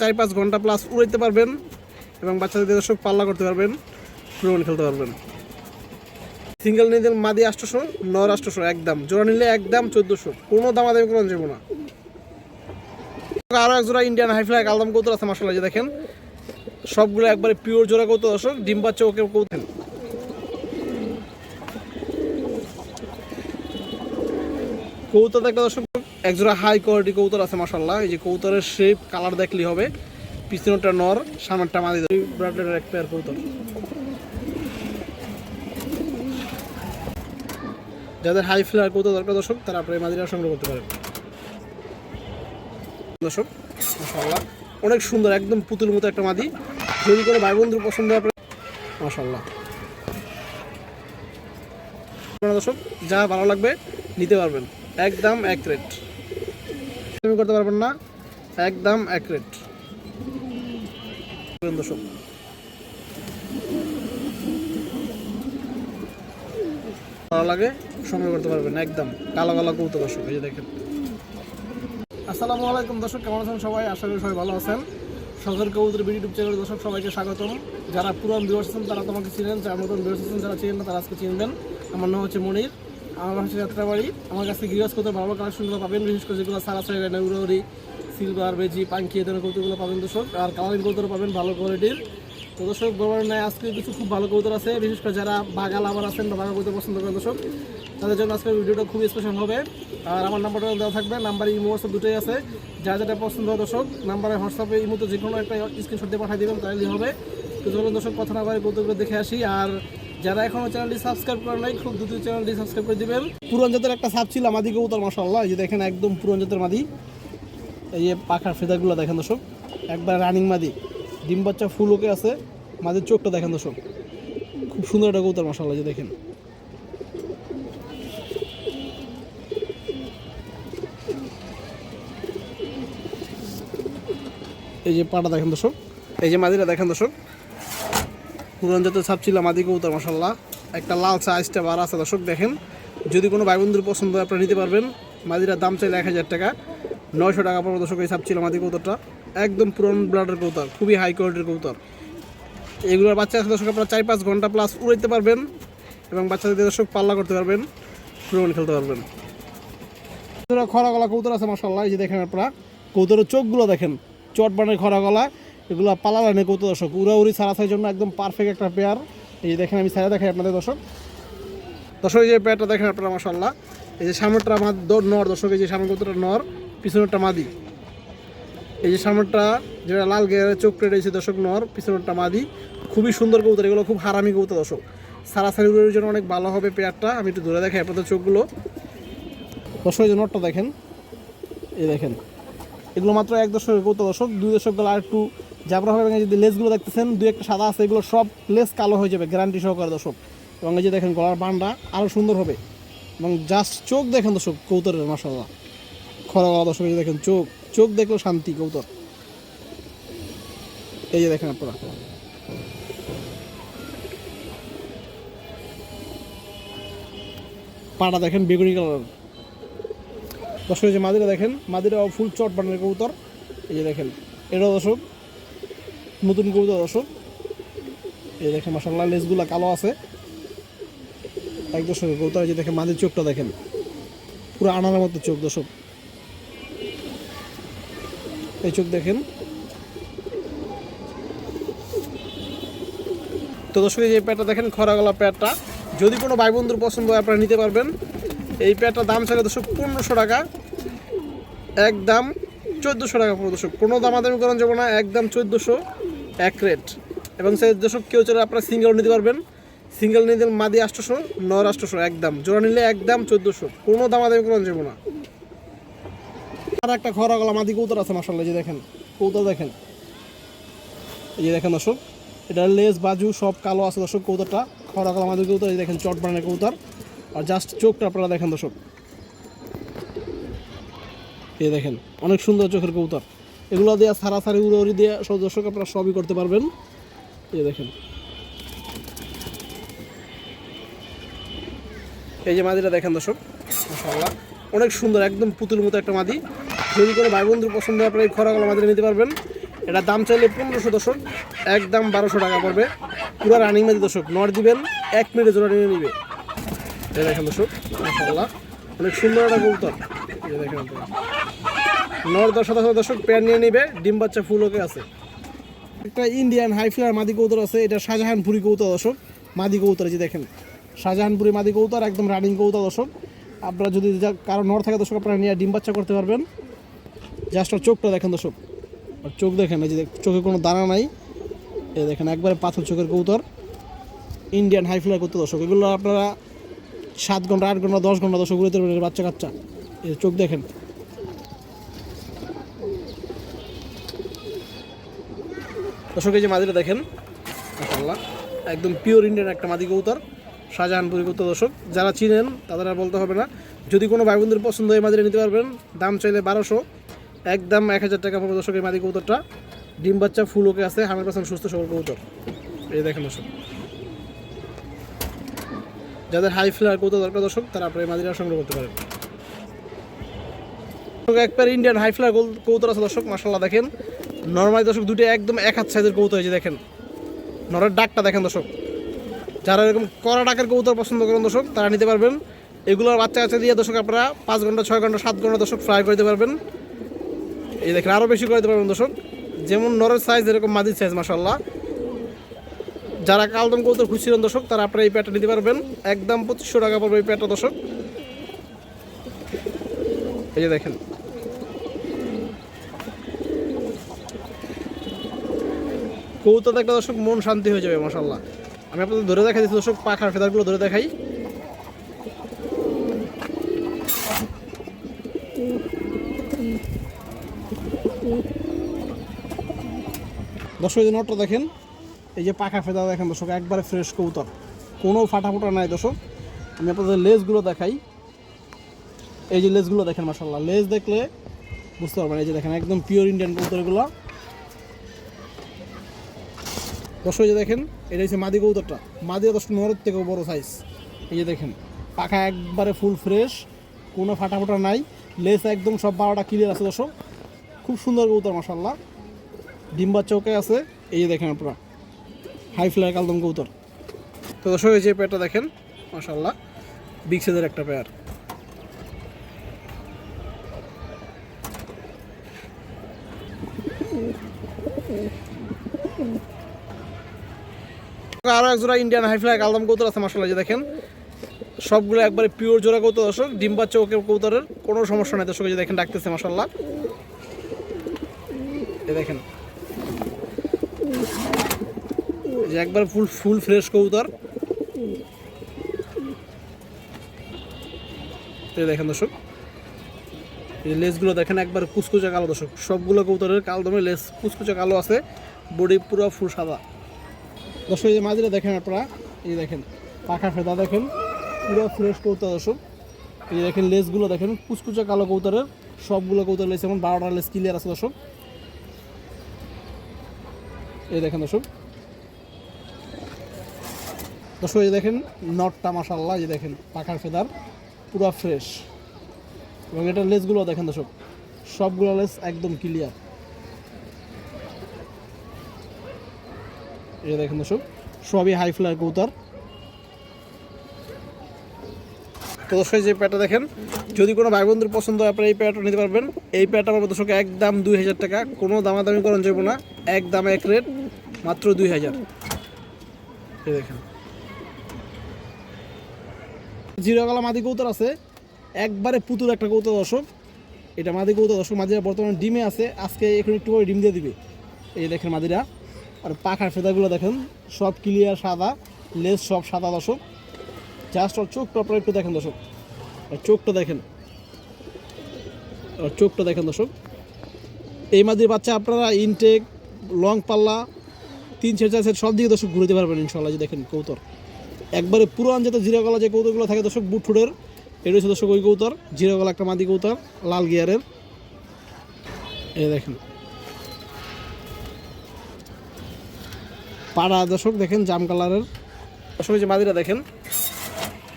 চার পাঁচ ঘণ্টা প্লাস উড়াইতে পারবেন এবং বাচ্চাদের দর্শক পাল্লা করতে পারবেন প্রমাণ খেলতে পারবেন। সিঙ্গেল নিলে মাদি আষ্টশো নর আষ্টশো একদম। জোড়া নিলে একদম চোদ্দোশো। কোনো দামাদামি কোনো যাব না। আরও এক জোড়া ইন্ডিয়ান হাইফ্লাই আলদাম কৌতুল আছে মাসাল্লাহ যে দেখেন। সবগুলো একবারে পিওর জোড়া কৌতুল দর্শক, ডিম বাচ্চা ওকে কৌতুল কৌতুল একটা দর্শক একজোড়া হাই কোয়ালিটি কৌতর আছে মাসাল্লাহ এই যে কৌতরের শেপ কালার দেখলেই হবে। পিছনেরটা নর, সামনেরটা মাদি। ব্রাডের এক পেয়ার কৌতর যাদের হাই ফ্লেয়ার কৌতর দরকার, দর্শক, তারা আপনার মাদিরা সংগ্রহ করতে পারেন। দর্শক মাসাল্লাহ অনেক সুন্দর, একদম পুতুল মতো একটা মাদি। যদি করে ভাই বন্ধুর পছন্দ আপনার মাসাল্লাহ দর্শক, যা ভালো লাগবে, নিতে পারবেন। একদম এক রেট তুমি করতে পারবেন না। একদম এক রেট দর্শক। ভালো লাগে সংগ্রহ করতে পারবেন, একদম। কালো কালো কৌতো দর্শক, এই যে দেখেন। আসসালামু আলাইকুম দর্শক, কেমন আছেন সবাই? আশা করি সবাই ভালো আছেন। সদর কবুতর ইউটিউব চ্যানেল দর্শক, সবাইকে স্বাগতম। যারা পুরান ভিউয়ার্স আছেন, তারা তোমাকে চিনেন, যারা নতুন ভিউয়ার্স আছেন, যারা চিনেন না, তারা আজকে চিনবেন। আমার নাম হচ্ছে মনির। আমার হচ্ছে যাত্রাবাড়ি আমার কাছে গৃহস্থ করতে ভালো কালেকশনগুলো পাবেন, বিশেষ করে যেগুলো সারা সাইড উড়ি সিলভার বেজি পাঙ্কি এ ধরনের কৌতুকগুলো পাবেন দর্শক। আর কালারিং কৌতুর পাবেন ভালো কোয়ালিটির তো দর্শক নেয় আজকে কিছু খুব ভালো কৌতুর আছে। বিশেষ করে যারা বাগাল আবার আছেন বা বাঘা কৌতুর পছন্দ করেন দর্শক, তাদের জন্য আজকের ভিডিওটা খুব স্পেশাল হবে। আর আমার নাম্বারটা দেওয়া থাকবে নাম্বার ইমো হোয়াটসঅ্যাপ দুটোই আছে। যা যেটা পছন্দ হয় দর্শক নাম্বারে হোয়াটসঅ্যাপে ইমোতে যে কোনো একটা স্ক্রিনশট দিয়ে পাঠিয়ে দেবেন, তাহলেই হবে। তো চলুন দর্শক, কথা না বলে কৌতুকগুলো দেখে আসি। আর যারা এখনও চ্যানেলটি সাবস্ক্রাইব করে নাই, খুব দ্রুত চ্যানেলটি সাবস্ক্রাইব করে দিবেন। পুরন জাতের একটা সাপ ছিল মাদি কবুতর মাসাল্লাহ এই যে দেখেন, একদম পুরন জাতের মাদি। এই যে পাখার ফেদারগুলো দেখেন দর্শক, একবার রানিং মাদি। ডিম বাচ্চা ফুল ওকে আছে, মাদির চোখটা দেখেন দর্শক। খুব সুন্দর একটা কবুতর মাসাল্লাহ যে দেখেন। এই যে পাটা দেখেন দর্শক, এই যে মাদিরা দেখেন দর্শক। পুরান জাতের ছাপ ছিল মাদি কবুতর মশাল্লাহ একটা লাল আইসটা বার আছে, দর্শক দেখেন। যদি কোনো ভাই বন্ধুর পছন্দ হয়, আপনারা নিতে পারবেন। মাদিরার দাম চাইলে এক হাজার টাকা। নয়শো টাকা পড়বে দর্শক, এই ছাপ ছিল মাদি কবুতরটা। একদম পুরান ব্লাডের কবুতর, খুবই হাই কোয়ালিটির কবুতর। এগুলোর বাচ্চা আছে, দর্শক, আপনারা চার পাঁচ ঘণ্টা প্লাস উড়াইতে পারবেন এবং বাচ্চাদের দর্শক পাল্লা করতে পারবেন প্রমাণ খেলতে পারবেন। খরা গলা কবুতর আছে মাসাল্লাহ এই যে দেখেন আপনারা, কবুতরের চোখগুলো দেখেন চট বানের খরা গলা। এগুলো পালা লাইনে কৌতো দর্শক। উড়াউড়ি সারাসার জন্য একদম পারফেক্ট একটা পেয়ার এই যে দেখেন, আমি সারা দেখাই আপনাদের, দর্শক। দর্শক, এই যে পেয়ারটা দেখেন আপনারা মাসাল্লাহ এই যে সামনেরটা আমার নর, দর্শক, এই যে সামনের কৌতোটা নর, পিছনেরটা মাদি। এই যে সামনেরটা যেটা লাল গেয়ারে চোখ রয়েছে দর্শক, নর, পিছনেরটা মাদি। খুবই সুন্দর কৌতর এগুলো খুব হারামি কৌতো দর্শক। সারাসারি উড়ের জন্য অনেক ভালো হবে পেয়ারটা আমি একটু ধরে দেখাই আপনাদের চোখগুলো। দর্শক, এই যে নটটা দেখেন। এই দেখেন। এগুলো মাত্র এক দশকের কৌতো দশক দুই দশকগুলো আর একটু জাবরা হবে যে লেসগুলো দেখতেছেন, দুই একটা সাদা আছে, এগুলো সব লেস কালো হয়ে যাবে গ্যারান্টি সহকারে দর্শক। এবং এই যে দেখেন, গলার বানটা আরও সুন্দর হবে। এবং জাস্ট চোখ দেখেন দর্শক, কৌতরের মাসাল্লাহ খরা গলা দর্শক, এই যে দেখেন, চোখ চোখ দেখলেও শান্তি, কৌতর। এই যে দেখেন আপনারা। পাটা দেখেন বেগুনি কালার দর্শক যে মাদিরা দেখেন মাদিরা ফুল চট বানানোর কবুতর এই যে দেখেন, এটাও দর্শক নতুন কবুতর দর্শক এই দেখেন মাসাল্লাহ লেসগুলো কালো আছে। এক দর্শকের কবুতর যে দেখেন মাদির চোখটা দেখেন। পুরো আনার মতো চোখ, দর্শক। এই চোখ দেখেন। তো দর্শক যে প্যাটটা দেখেন খরা গলা প্যাটটা যদি কোনো ভাই বন্ধুর পছন্দ আপনারা নিতে পারবেন। এই প্যাটটার দাম চাইলে দর্শক, পনেরোশো টাকা। একদম চোদ্দোশো টাকা পনেরো দর্শক, কোনো দামাদামি করানো যাব না, একদম চোদ্দোশো। এক এবং সেই দর্শক কেউ চলে আপনারা সিঙ্গেল নিতে পারবেন। সিঙ্গেল নিতে মাদি আষ্টশো নর আষ্টশো একদম। জোড়া নিলে একদম চোদ্দোশো। কোনো দামাদামি করানো যাব না। আর একটা খরা গলা মাদি কৌতর আছে মাসাল্লাহ যে দেখেন। কৌতর দেখেন। এই যে দেখেন দর্শক, এটা লেস, বাজু, সব কালো আছে দর্শক কৌতরটা খরা গলা মাদি কৌতর এই দেখেন, চট বানানোর কৌতর আর জাস্ট চোখটা আপনারা দেখেন দর্শক। এই দেখেন, অনেক সুন্দর চোখের কবুতর। এগুলো দিয়ে সারাসারি উড়ে উড়ি দিয়ে সব দর্শক আপনারা সবই করতে পারবেন। এই দেখেন। এই যে মাদিটা দেখেন দর্শক, মাশাআল্লাহ। অনেক সুন্দর, একদম পুতুল মতো একটা মাদি। যদি করে ভাই বন্ধুর পছন্দ আপনারা এই খরাগুলো মাদিটা নিতে পারবেন। এটা দাম চাইলে পনেরোশো দশক একদম বারোশো টাকা পড়বে। পুরো রানিং মাদি দর্শক, নট দিবেন, এক মিনিটে জোড়া নিয়ে নিবে। এই দেখেন দর্শক মাসাল্লাহ অনেক সুন্দর একটা কবুতর। এই দেখেন নর দশ শতাংশ দর্শক প্যান নিয়ে নিবে, ডিম বাচ্চা ফুল ওকে আছে। একটা ইন্ডিয়ান হাই ফ্লার মাদি কৌতর আছে, এটা শাহজাহানপুরি কৌতর দর্শক। মাদি কৌতর যে দেখেন, শাহজাহানপুরি মাদি কৌতর, একদম রানিং কৌতর দর্শক। আপনারা যদি কারও নর থাকে দর্শক, আপনারা নিয়ে ডিম বাচ্চা করতে পারবেন। জাস্ট ওর চোখটা দেখেন দর্শক। আর চোখ দেখেন, এই যে চোখে কোনো দানা নাই। এই দেখেন, একবারে পাথর চোখের কৌতর। ইন্ডিয়ান হাই ফ্লার কৌতর দর্শক, এগুলো আপনারা সাত ঘণ্টা, আট ঘণ্টা, দশ ঘণ্টা দর্শক পারবেন বাচ্চা কাচ্চা এই চোখ দেখেন। দর্শক এই যে মাদিটা দেখেন মাশাআল্লাহ একদম পিওর ইন্ডিয়ান একটা মাদি কবুতর শাহজাহানপুরি কবুতর দর্শক। যারা চিনেন তাদের আর বলতে হবে না। যদি কোনো ভাই বোনদের পছন্দ হয় মাদিটা নিতে পারবেন দাম চাইলে বারোশো একদম এক হাজার টাকা পড়বে দর্শক এই মাদি কবুতরটা। ডিম বাচ্চা ফুল ওকে আছে হান্ড্রেড পার্সেন্ট সুস্থ সবল কবুতর। এই দেখেন দর্শক। যাদের হাই ফ্লার কবুতর দরকার দর্শক তারা আপনার এই মাদিটা সংগ্রহ করতে পারেন। দর্শক, একবার ইন্ডিয়ান হাই ফ্লার কবুতর আছে দর্শক মাসাল্লাহ দেখেন। নর্মালি দর্শক দুটো একদম এক হাত সাইজের কবুতর হয়েছে দেখেন। নরের ডাকটা দেখেন দর্শক। যারা এরকম কড়া ডাকের কবুতর পছন্দ করেন দর্শক, তারা নিতে পারবেন। এগুলোর বাচ্চা কাচ্চা দিয়ে দর্শক আপনারা পাঁচ ঘণ্টা, ছয় ঘণ্টা, সাত ঘণ্টা দর্শক ফ্রাই করতে পারবেন। এই দেখেন আরও বেশি করতে পারবেন দর্শক। যেমন নরের সাইজ এরকম মাদির সাইজ মাসাল্লাহ যারা কালদম কবুতর খুঁজছিলেন দর্শক, তারা আপনারা এই প্যাটটা নিতে পারবেন। একদম পঁচিশশো টাকা পড়বে এই প্যাটটা দর্শক। এই যে দেখেন। কবুতর একটা দর্শক মন শান্তি হয়ে যাবে মাসাল্লাহ আমি আপনাদের ধরে দেখাই দিচ্ছি, দর্শক, পাখার ফেদারগুলো ধরে দেখাই। দর্শক যে নটটা দেখেন, এই যে পাখা ফেদা দেখেন দর্শক, একবারে ফ্রেশ কবুতর কোনো ফাটা ফোটা নাই দর্শক। আমি আপনাদের লেজগুলো দেখাই। এই যে লেজগুলো দেখেন মাসাল্লাহ লেজ দেখলে বুঝতে পারবেন, এই যে দেখেন, একদম পিওর ইন্ডিয়ান কবুতরগুলো দর্শক যে দেখেন, এটা হচ্ছে মাদি কবুতরটা। মাদি দশ নরের থেকেও বড় সাইজ এই যে দেখেন, পাখা একবারে ফুল ফ্রেশ কোনো ফাটা ফোটা নাই। লেস একদম সব বারোটা ক্লিয়ার আছে দর্শক। খুব সুন্দর কবুতর মাসাল্লাহ ডিম্বার চৌকে আছে। এই যে দেখেন আপনারা হাই ফ্লার কালদম কবুতর। তো দর্শক এই যে পেয়ারটা দেখেন মাসাল্লাহ বিগ সাইজের একটা পেয়ার আরও এক জোড়া ইন্ডিয়ান হাই ফ্লাই কালদম কৌতর আছে মাসাল্লাহ যে দেখেন। সবগুলো একবারে পিওর জোড়া কৌতর দর্শক, ডিম বাচ্চা ওকে কৌতরের কোনো সমস্যা নাই, দর্শক যে দেখেন, ডাকতেছে মাসাল্লাহ এই দেখেন। যে একবার ফুল ফুল ফ্রেশ কবুতর। দেখেন, দর্শক। এই লেসগুলো দেখেন, একবার কুচকুচে কালো, দর্শক। সবগুলো কবুতরের কালদমে লেস, কুচকুচে কালো আছে, বডি পুরো ফুল সাদা। দর্শক, এই যে মাঝিরা দেখেন আপনারা, এই দেখেন পাখা ফেদা দেখেন, পুরো ফ্রেশ কৌতর দর্শক। এই দেখেন লেসগুলো দেখেন, কুচকুচে কালো কৌতরের সবগুলো কৌতর লেস এখন বারোটা লেস ক্লিয়ার আছে দর্শক। এই দেখেন দর্শক। দর্শক, এই দেখেন, নটটা মাসাল্লাহ এই দেখেন, পাখার ফেদার, পুরো ফ্রেশ এবং এটার লেসগুলো দেখেন দর্শক, সবগুলো লেস একদম ক্লিয়ার এই দেখেন দর্শক, সবই হাই ফ্লার কৌতার তো দর্শক যে প্যাটটা দেখেন, যদি কোনো ভাই বন্ধুর পছন্দ হয়, আপনারা এই প্যাটটা নিতে পারবেন। এই প্যাটটা পাবো দর্শক, একদম দুই হাজার টাকা। কোনো দামাদামি করানো যাবে না এক দাম এক রেট মাত্র দুই হাজার। এই দেখেন। জিরোগালা মাদি কৌতর আছে। একবারে পুতুল একটা কৌতর দর্শক। এটা মাদি কৌতর দর্শক, মাদিরা বর্তমানে ডিমে আছে। আজকে এখন একটু করে ডিম দিয়ে দিবে। এই দেখেন মাদিরা। আর পাখার ফেদাগুলো দেখেন, সব ক্লিয়ার সাদা লেস সব সাদা দর্শক। জাস্ট ওর চোখটা আপনারা একটু দেখেন দর্শক। আর চোখটা দেখেন। আর চোখটা দেখেন দর্শক। এই মাদির বাচ্চা আপনারা ইনটেক লং পাল্লা, তিন চার চার সেট, সব দিকে দর্শক ঘুরতে পারবেন ইনশাল্লাহ যে দেখেন কৌতর। একবারে পুরান জিরা গলা যে কৌতরগুলো থাকে দর্শক বুট ফুটের এটা হচ্ছে দর্শক ওই কৌতর, জিরা গলা একটা মাদি কৌতর, লাল গিয়ারের এই দেখেন। পাড়া দর্শক দেখেন, জাম কালারের। দর্শক, এই যে মাদিরা দেখেন।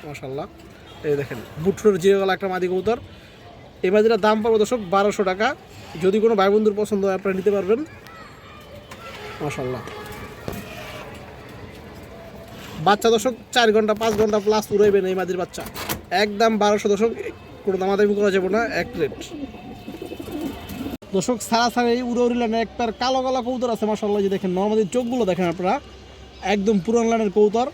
মাশাল্লাহ এই দেখেন বুটফুটের জিরা গলা একটা মাদি কৌতর এই মাদিরার দাম পাবো দর্শক বারোশো টাকা। যদি কোনো ভাই বন্ধুর পছন্দ হয়, আপনারা নিতে পারবেন। মাশাল্লাহ বাচ্চা দশক চার ঘণ্টা, পাঁচ ঘণ্টা প্লাস উড়াইবেন এই মাদির বাচ্চা। একদম বারোশো দশক কোনো দামাদামি করা যাবে না, এক রেট। দর্শক সারা সারা এই উড়ে উড়ি লাইনের একটার কালো কালো কৌতর আছে মাসাল্লাহ যে দেখেন নর্মালি চোখগুলো দেখেন আপনারা একদম পুরান লাইনের কৌতর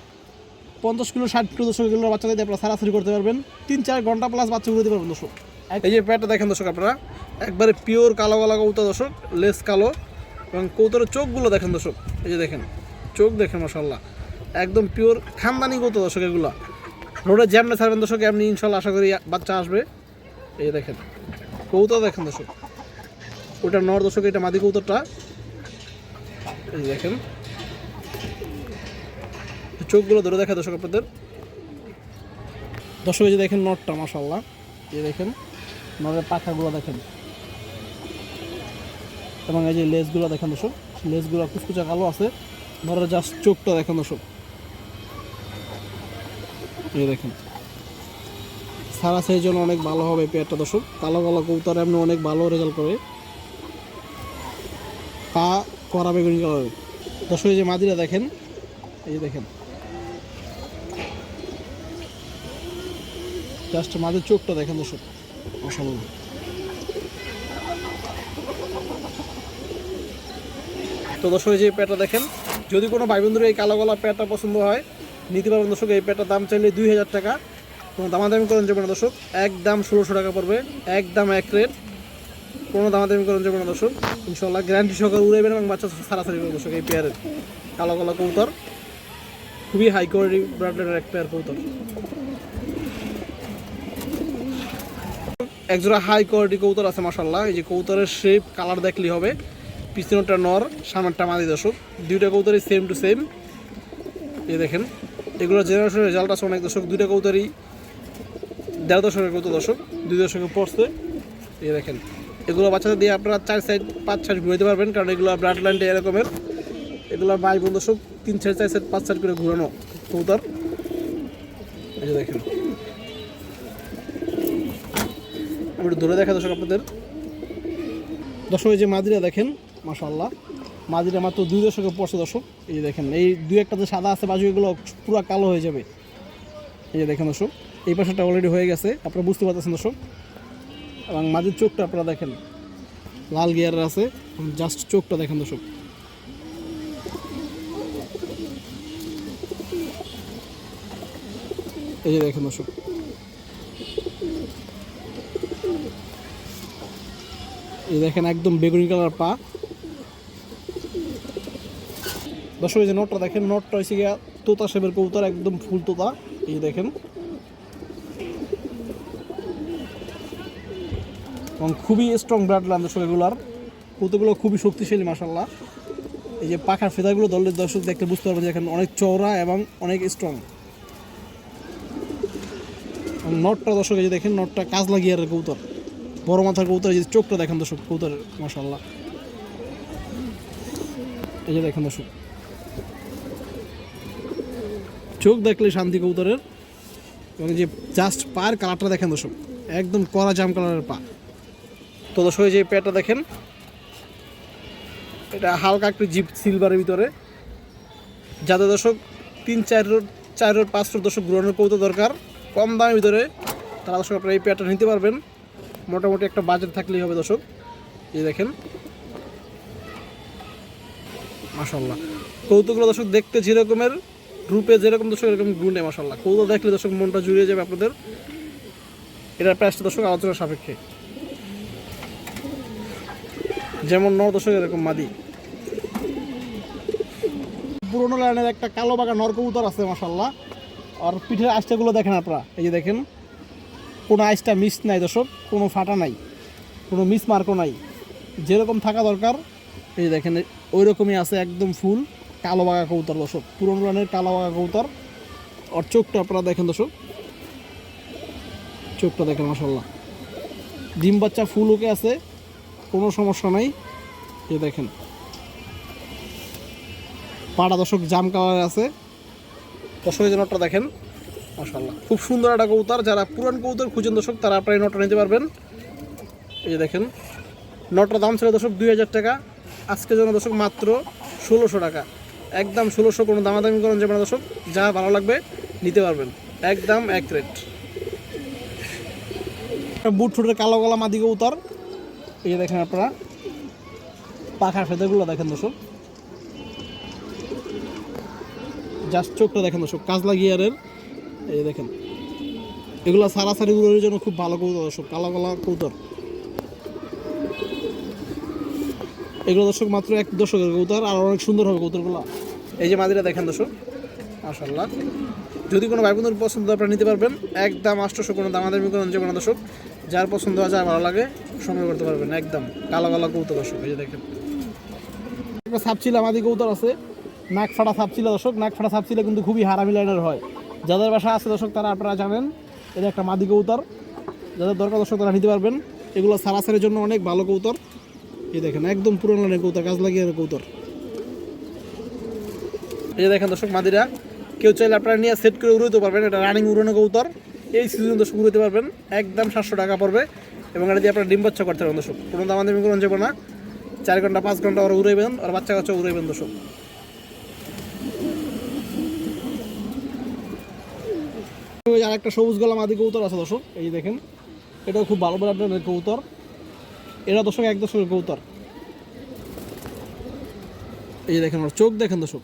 পঞ্চাশ কিলো ষাট কিলো দর্শক এগুলো বাচ্চা দিয়ে আপনারা সারাসারি করতে পারবেন। তিন চার ঘণ্টা প্লাস বাচ্চা উড়ে দিতে পারবেন দর্শক। এই যে প্যাটটা দেখেন দর্শক আপনারা একবারে পিওর কালো কালো কৌতর দর্শক লেস কালো। এবং কৌতরের চোখগুলো দেখেন দর্শক এই যে দেখেন চোখ দেখেন মাসাল্লাহ একদম পিওর খানদানি কৌতর দর্শক এগুলো। রোডে জ্যামনে ছাড়বেন দর্শক এমনি ইনশাল্লাহ আশা করি বাচ্চা আসবে। এই দেখেন কৌতর দেখেন দর্শক। ওটা নর দর্শক, এটা মাদি কৌতরটা এই দেখেন। চোখগুলো ধরে দেখা দর্শক আপনাদের। দর্শক যে দেখেন নটটা মাসাল্লাহ এই দেখেন, নরের পাখাগুলো দেখেন। এবং এই যে লেজগুলো দেখেন দর্শক, লেজগুলো কুচকুচা কালো আছে। নরের জাস্ট চোখটা দেখেন দর্শক। এই দেখেন। সারা সেই জন্য অনেক ভালো হবে পেয়ারটা দর্শক। কালো কালো কৌতার এমনি অনেক ভালো রেজাল্ট করে। করা বেগুনি কালারের দর্শক যে মাদিরা দেখেন, এই যে দেখেন। জাস্ট মাদের চোখটা দেখেন দর্শক, অসাধারণ। তো দর্শক যে প্যাটটা দেখেন, যদি কোনো ভাই বন্ধুরা এই কালো গলা প্যাটটা পছন্দ হয়, নিতে পারবেন দর্শক, এই প্যাটটার দাম চাইলে দুই হাজার টাকা। কোনো দামাদামি করেন যাবে না দর্শক, একদম ষোলোশো টাকা পড়বে, একদম এক রেট। কোনো দামাদামি করেন যাবে না দর্শক ইনশাল্লাহ গ্যারান্টি সহকারে উড়াইবেন এবং বাচ্চা সারাসারি করবে দর্শক, এই পেয়ারের কালো কালো কৌতর খুবই হাই কোয়ালিটি ব্র্যান্ডের এক পেয়ার কৌতর একজোড়া হাই কোয়ালিটি কৌতর আছে মাসাল্লাহ এই যে কৌতরের শেপ কালার দেখলেই হবে। পিছনেরটা নর, সামনেরটা মাদি দর্শক। দুইটা কৌতরই সেম টু সেম এ দেখেন, এগুলো জেনারেশন রেজাল্ট আছে অনেক দর্শক। দুইটা কৌতরই দেড় দশকের কৌতর দর্শক। দুই দশকে পড়ছে। এ দেখেন এগুলো বাচ্চাদের দিয়ে আপনারা চার সাইড, পাঁচ সাইড ঘুরাতে পারবেন, কারণ এগুলো ব্লাড লাইনটা এরকমের। এগুলো ভাই বন্ধু সব তিন সাইড, চার সাইড, পাঁচ সাইড করে ঘুরানো কৌতর এই দেখেন। আমি একটু ধরে দেখা দর্শক আপনাদের। দর্শক, এই যে মাদিরা দেখেন মাশাল্লাহ মাদিরা মাত্র দুই দশকে পড়ছে দর্শক। এই যে দেখেন, এই দুই একটা যে সাদা আছে বাজু, এগুলো পুরো কালো হয়ে যাবে। এই যে দেখেন দর্শক, এই পাশাটা অলরেডি হয়ে গেছে। আপনারা বুঝতে পারতেছেন দর্শক। এবং মাদির চোখটা আপনারা দেখেন, লাল গিয়ারের আছে জাস্ট চোখটা দেখেন দর্শক। এই যে দেখেন দর্শক। এই দেখেন একদম বেগুনি কালার পা। দর্শক, এই যে নটটা দেখেন, নটটা হয়েছে গিয়া তোতা শেপের কবুতর, একদম ফুল তোতা। এই দেখেন। এবং খুবই স্ট্রং ব্লাড দর্শক এগুলার। কৌতুকগুলো খুবই শক্তিশালী মাসাল্লাহ এই যে পাখার ফেদারগুলো দলের দর্শক দেখতে বুঝতে পারবেন যে এখানে অনেক চওড়া এবং অনেক স্ট্রং নটটা দর্শক, এই দেখেন, নটটা কাজ লাগিয়ে আর কৌতর বড় মাথার কৌতর এই যে চোখটা দেখেন দর্শক কৌতরের মাসাল্লাহ এই যে দেখেন দর্শক। চোখ দেখলে শান্তি কৌতরের এবং যে জাস্ট পায়ের কালারটা দেখেন দর্শক, একদম কড়া জাম কালারের পা। তো এই যে পেয়ারটা দেখেন, এটা হালকা একটু জিপ সিলভারের ভিতরে। যাদের দর্শক তিন, চার রোড চার রোড পাঁচ রোড দর্শক গ্রহণের কৌতো দরকার। কম দামের ভিতরে তারা দর্শক আপনারা এই পেয়ারটা নিতে পারবেন। মোটামুটি একটা বাজেট থাকলেই হবে দর্শক। এই দেখেন। মাসাল্লাহ কৌতুকগুলো দর্শক দেখতে যেরকমের, রূপে যেরকম দর্শক এরকম গুণে মাসাল্লাহ কৌতো দেখলে দর্শক মনটা জুড়িয়ে যাবে আপনাদের। এটার প্রাইসটা দর্শক আলোচনার সাপেক্ষে। যেমন ন দশক এরকম মাদি। পুরোনো লাইনের একটা কালো বাগা নর কবুতর আছে মাসাল্লাহ আর পিঠের আইসটাগুলো দেখেন আপনারা, এই যে দেখেন। কোনো আইসটা মিস নাই দর্শক, কোনো ফাটা নাই, কোনো মিস মার্কও নাই। যেরকম থাকা দরকার, এই যে দেখেন ওই রকমই আছে একদম ফুল কালো বাগা কবুতর দর্শক। পুরোনো লাইনের কালো বাগা কবুতর। আর চোখটা আপনারা দেখেন দর্শক। চোখটা দেখেন মাসাল্লাহ ডিম বাচ্চা ফুল ওকে আছে। কোনো সমস্যা নাই। এই দেখেন। পাড়া দশক জাম কালার আছে। দর্শকের যে নটটা দেখেন। মাসাল্লাহ খুব সুন্দর একটা কৌতার যারা পুরান কবুতর খুঁজেন দর্শক, তারা আপনার এই নটটা নিতে পারবেন। এই যে দেখেন। নটটার দাম ছিল দর্শক দুই হাজার টাকা। আজকে জন্য দর্শক মাত্র ষোলোশো টাকা। একদম ষোলোশো, কোনো দামাদামি করেন যাবে না দর্শক। যা ভালো লাগবে, নিতে পারবেন। একদম এক রেট। বুট ফুটের কালো গলা মাদি কবুতর। এই দেখেন আপনারা, পাখার ফেদারগুলো দেখেন দর্শক। জাস্ট চোখটা দেখেন দর্শক, কাজলা গিয়ারের, এই দেখেন। এগুলো সারাসারি উড়োর জন্য খুব ভালো কবুতর দর্শক, কালো গলা কবুতর। এগুলো দর্শক মাত্র এক দশকের কৌতর আর অনেক সুন্দর হবে কবুতরগুলো। এই যে মাদিরা দেখেন দর্শক মাশাল্লাহ যদি কোনো ভাই বন্ধুর পছন্দ আপনারা নিতে পারবেন। একদম আষ্টশো কোনো দামাদামি করেন যে কোনো দর্শক। যার পছন্দ হয় ভালো লাগে সংগ্রহ করতে পারবেন একদম। কালো কালো কবুতর দর্শক এই যে দেখেন। একটা সাপচিলা, মাদি কবুতর আছে। নাক ফাটা সাপচিলা, দর্শক নাক ফাটা সাপচিলা কিন্তু খুবই হারামি লাইনের হয়। যাদের বাসা আছে, দর্শক, তারা আপনারা জানেন, এটা একটা মাদি কৌতর যাদের দরকার, দর্শক, তারা নিতে পারবেন। এগুলো সারাসারের জন্য অনেক ভালো কৌতর এই দেখেন, একদম পুরোনো লাইনের কবুতর কাজ লাগিয়ে কবুতর এই দেখেন, দর্শক, মাদিরা, কেউ চাইলে আপনারা নিয়ে সেট করে উড়াইতে পারবেন, এটা রানিং উড়ানো কবুতর এই সিজন দর্শক উড়াইতে পারবেন, একদম সাতশো টাকা পড়বে এবং এটা দিয়ে আপনারা ডিম বাচ্চা করতে পারবেন দর্শক। কোনো দামাদামি করুন যাবে না, চার ঘণ্টা, পাঁচ ঘণ্টা ওরা উড়াইবেন আর বাচ্চা কাচ্চা উড়াইবেন দর্শক। আর একটা সবুজ গলা মাদি কৌতর আছে দর্শক, এই যে দেখেন, এটাও খুব ভালো ব্র্যান্ডের কৌতর এটা দর্শক এক দশকের কৌতর এই যে দেখেন, ওর চোখ দেখেন দর্শক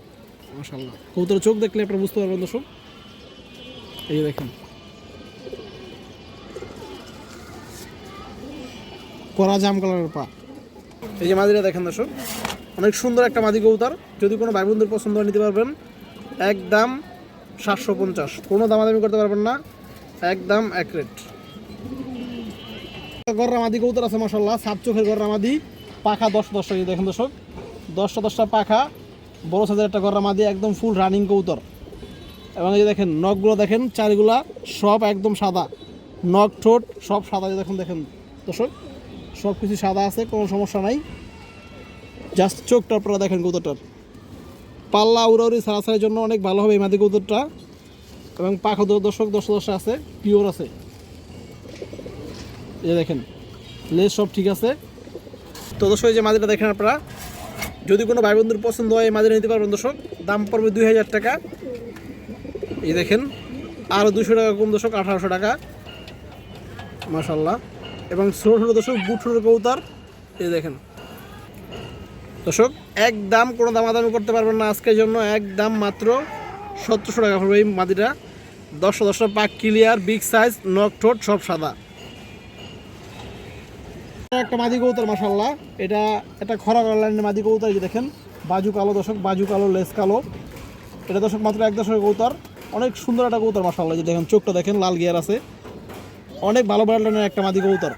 মাশাল্লাহ কবুতরের চোখ দেখলে আপনারা বুঝতে পারবেন দর্শক। এই দেখেন কড়া জাম কালারের পা। এই যে মাদিরা দেখেন দর্শক, অনেক সুন্দর একটা মাদি কবুতর। যদি কোনো ভাই বন্ধুর পছন্দ নিতে পারবেন। একদম সাতশো পঞ্চাশ। কোনো দামাদামি করতে পারবেন না। একদম এক রেট গররা মাদি কবুতর আছে মাসাল্লাহ সাত চোখের গররা মাদি। পাখা দশ দশটা দেখেন দর্শক। দশটা দশটা পাখা, বড় সাইজের একটা গররা মাদি, একদম ফুল রানিং কবুতর। এবং এই দেখেন, নখগুলো দেখেন, চারিগুলা সব একদম সাদা। নখ ঠোঁট সব সাদা দেখুন, দেখেন দর্শক। সব কিছু সাদা আছে, কোনো সমস্যা নাই। জাস্ট চোখটা আপনারা দেখেন কবুতরটার পাল্লা উড়াউড়ি সারাসারির জন্য অনেক ভালো হবে এই মাদি কবুতরটা এবং পাখা দশ দশক দশ দশ আছে পিওর আছে। যে দেখেন লেজ সব ঠিক আছে। তো দর্শক যে মাদিটা দেখেন আপনারা। যদি কোনো ভাই বন্ধুর পছন্দ হয়, এই মাদিরা নিতে পারবেন দর্শক। দাম পড়বে দুই হাজার টাকা। এই দেখেন আরও দুশো টাকা কম দর্শক, আঠারোশো টাকা। মাশাল্লাহ এবং ছোটো ছোটো দর্শক বুট কৌতার এই দেখেন। দর্শক, একদম কোনো দামাদামি করতে পারবেন না আজকের জন্য। একদম মাত্র সতেরোশো টাকা পড়বে এই মাদিটা। দশটা দশটা পাক ক্লিয়ার বিগ সাইজ নখ ঠোঁট, সব সাদা। একটা মাদি কবুতর মাসাল্লাহ এটা একটা খরা লাইনের মাদি কবুতর, এই যে দেখেন। বাজু কালো দর্শক, বাজু কালো, লেস কালো। এটা দর্শক মাত্র এক দশক কৌতার অনেক সুন্দর একটা কবুতর মাসাল্লাহ যে দেখেন, চোখটা দেখেন, লাল গিয়ার আছে। অনেক ভালো ব্র্যান্ডের একটা মাদি কবুতর।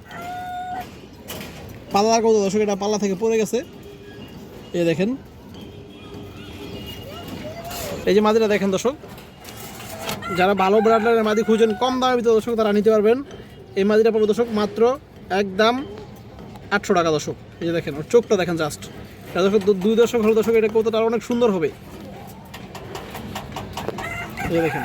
পাল্লার কবুতর, দর্শক, এটা পাল্লা থেকে পড়ে গেছে। এ দেখেন। এই যে মাদিটা দেখেন, দর্শক। যারা ভালো ব্র্যান্ডের মাদি খুঁজেন, কম দামের ভিতরে, দর্শক, তারা নিতে পারবেন। এই মাদিটা পাবো দর্শক, মাত্র একদম আটশো টাকা, দর্শক। এই যে দেখেন, ওর চোখটা দেখেন জাস্ট দর্শক দুই দর্শক হলো, দর্শক, এটা কত তার অনেক সুন্দর হবে। এই দেখেন।